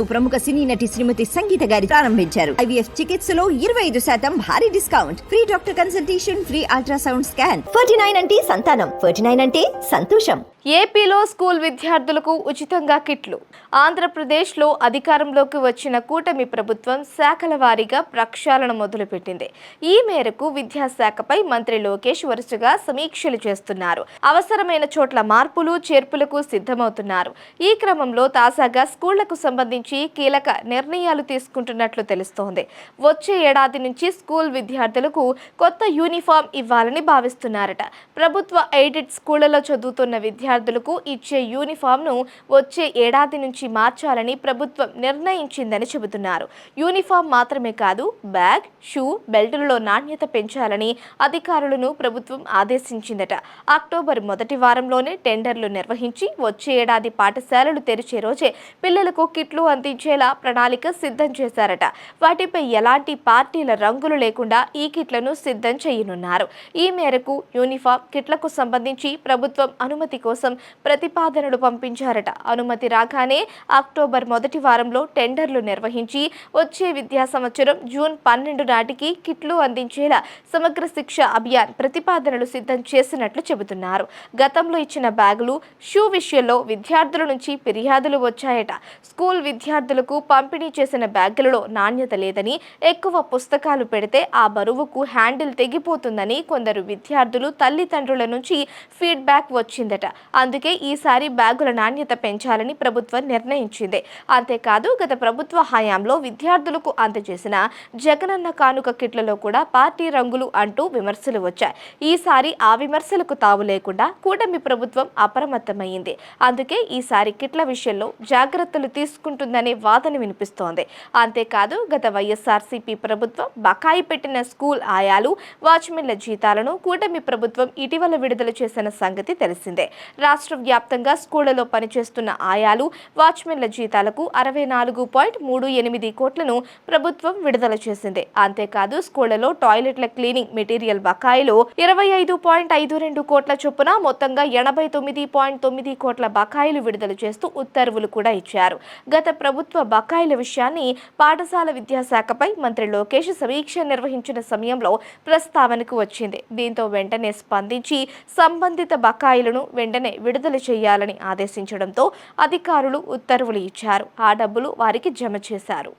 ప్రముఖ సినీ నటి శ్రీమతి సంగీత గారి ప్రారంభించారు. ఐవీఎఫ్ చికిత్సలో ఇరవై ఐదు శాతం భారీ discount. Free doctor consultation free ultrasound scan. Forty nine అంటే సంతానం. ఫోర్టీ నైన్ అంటే సంతోషం. ఏపీలో స్కూల్ విద్యార్థులకు ఉచితంగా కిట్లు. ఆంధ్రప్రదేశ్లో అధికారంలోకి వచ్చిన కూటమి ప్రభుత్వం శాఖల వారీగా ప్రక్షాళన మొదలుపెట్టింది. ఈ మేరకు విద్యాశాఖపై మంత్రి లోకేష్ వరుసగా సమీక్షలు చేస్తున్నారు. అవసరమైన చోట్ల మార్పులు చేర్పులకు సిద్ధమవుతున్నారు. ఈ క్రమంలో తాజాగా స్కూళ్ళకు సంబంధించి కీలక నిర్ణయాలు తీసుకుంటున్నట్లు తెలుస్తోంది. వచ్చే ఏడాది నుంచి స్కూల్ విద్యార్థులకు కొత్త యూనిఫామ్ ఇవ్వాలని భావిస్తున్నారట. ప్రభుత్వ ఎయిడెడ్ స్కూళ్ళలో చదువుతున్న విద్యార్థులకు ఇచ్చే యూనిఫామ్ను వచ్చే ఏడాది నుంచి మార్చాలని ప్రభుత్వం నిర్ణయించిందని చెబుతున్నారు. యూనిఫామ్ మాత్రమే కాదు బ్యాగ్ షూ బెల్టులలో నాణ్యత పెంచాలని అధికారులను ప్రభుత్వం ఆదేశించిందట. అక్టోబర్ మొదటి వారంలోనే టెండర్లు నిర్వహించి వచ్చే ఏడాది పాఠశాలలు తెరిచే రోజే పిల్లలకు కిట్లు అందించేలా ప్రణాళిక సిద్ధం చేశారట. వాటిపై ఎలాంటి పార్టీల రంగులు లేకుండా ఈ కిట్లను సిద్ధం చేయనున్నారు. ఈ మేరకు యూనిఫామ్ కిట్లకు సంబంధించి ప్రభుత్వం అనుమతి కోసం ప్రతిపాదనలు పంపించారట. అనుమతి రాగానే అక్టోబర్ మొదటి వారంలో టెండర్లు నిర్వహించి వచ్చే విద్యా సంవత్సరం జూన్ పన్నెండు నాటికి కిట్లు అందించేలా సమగ్ర శిక్ష అభియాన్ ప్రతిపాదనలు సిద్ధం చేసినట్లు చెబుతున్నారు. గతంలో ఇచ్చిన బ్యాగులు షూ విషయంలో విద్యార్థుల నుంచి ఫిర్యాదులు వచ్చాయట. స్కూల్ విద్య విద్యార్థులకు పంపిణీ చేసిన బ్యాగులలో నాణ్యత లేదని ఎక్కువ పుస్తకాలు పెడితే ఆ బరువుకు హ్యాండిల్ తెగిపోతుందని కొందరు విద్యార్థులు తల్లిదండ్రుల నుంచి ఫీడ్బ్యాక్ వచ్చిందట. అందుకే ఈసారి బ్యాగుల నాణ్యత పెంచాలని ప్రభుత్వం నిర్ణయించింది. అంతేకాదు గత ప్రభుత్వ హయాంలో విద్యార్థులకు అందజేసిన జగనన్న కానుక కిట్లలో కూడా పార్టీ రంగులు అంటూ విమర్శలు వచ్చాయి. ఈసారి ఆ విమర్శలకు తావు లేకుండా కూటమి ప్రభుత్వం అప్రమత్తమైంది అందుకే ఈసారి కిట్ల విషయంలో జాగ్రత్తలు తీసుకుంటుందనే వాదన వినిపిస్తోంది. అంతేకాదు గత వైఎస్ఆర్సీపీ ప్రభుత్వం బకాయి పెట్టిన స్కూల్ ఆయాలు వాచ్మెన్ల జీతాలను కూటమి ప్రభుత్వం ఇటీవల విడుదల చేసిన సంగతి తెలిసిందే. రాష్ట్ర వ్యాప్తంగా స్కూళ్ళలో పనిచేస్తున్న ఆయాలు వాచ్మెన్ల జీతాలకు అరవై నాలుగు పాయింట్ మూడు ఎనిమిది కోట్లను ప్రభుత్వం విడుదల చేసింది. అంతేకాదు స్కూళ్ళలో టాయిలెట్ల క్లీనింగ్ మెటీరియల్ బకాయిలో ఇరవై ఐదు పాయింట్ ఐదు రెండు కోట్ల చొప్పున మొత్తంగా ఎనభై తొమ్మిది పాయింట్ తొమ్మిది కోట్ల బకాయిలు విడుదల చేస్తూ ఉత్తర్వులు కూడా ఇచ్చారు. గత ప్రభుత్వ బకాయిల విషయాన్ని పాఠశాల విద్యాశాఖపై మంత్రి లోకేష్ సమీక్ష నిర్వహించిన సమయంలో ప్రస్తావనకు వచ్చింది. దీంతో వెంటనే స్పందించి సంబంధిత బకాయిలను వెంటనే విడుదల చేయాలని ఆదేశించడంతో అధికారులు ఉత్తర్వులు ఇచ్చారు. ఆ డబ్బులు వారికి జమ చేశారు.